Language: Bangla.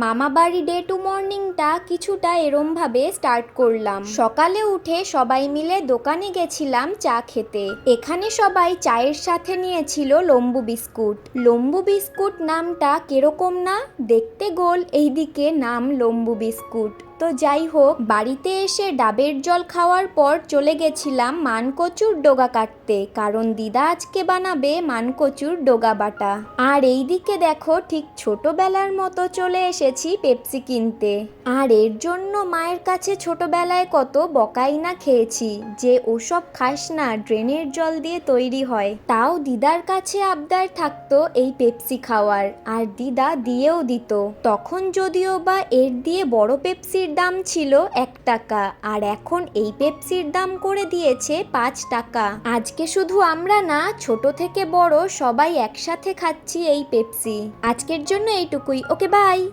মামা বাড়ি ডে টু মর্নিংটা কিছুটা এরমভাবে স্টার্ট করলাম। সকালে উঠে সবাই মিলে দোকানে গেছিলাম চা খেতে। এখানে সবাই চায়ের সাথে নিয়েছিল লম্বু বিস্কুট। লম্বু বিস্কুট নামটা কেরকম না? দেখতে গোল, এইদিকে নাম লম্বু বিস্কুট। তো যাই হোক, বাড়িতে এসে ডাবের জল খাওয়ার পর চলে গেছিলাম মানকচুর ডোগা কাটতে। কারণ দিদা আজকে বানাবে মানকচুর ডোগা বাটা। আর এইদিকে দেখো, ঠিক ছোটবেলার মতো চলে এসেছি পেপসি কিনতে। আর এর জন্য মায়ের কাছে ছোটবেলায় কত বকাই না খেয়েছি যে ওসব খাস না ড্রেনের জল দিয়ে তৈরি হয়। তাও দিদার কাছে আবদার থাকতো এই পেপসি খাওয়ার। আর দিদা দিয়েও দিত। তখন যদিও বা এর দিয়ে বড় পেপসির দাম ছিল এক টাকা, আর এখন এই পেপসির দাম করে দিয়েছে পাঁচ টাকা। আজকে শুধু আমরা না, ছোট থেকে বড় সবাই একসাথে খাচ্ছি এই পেপসি। আজকের জন্য এইটুকুই। Okay, bye!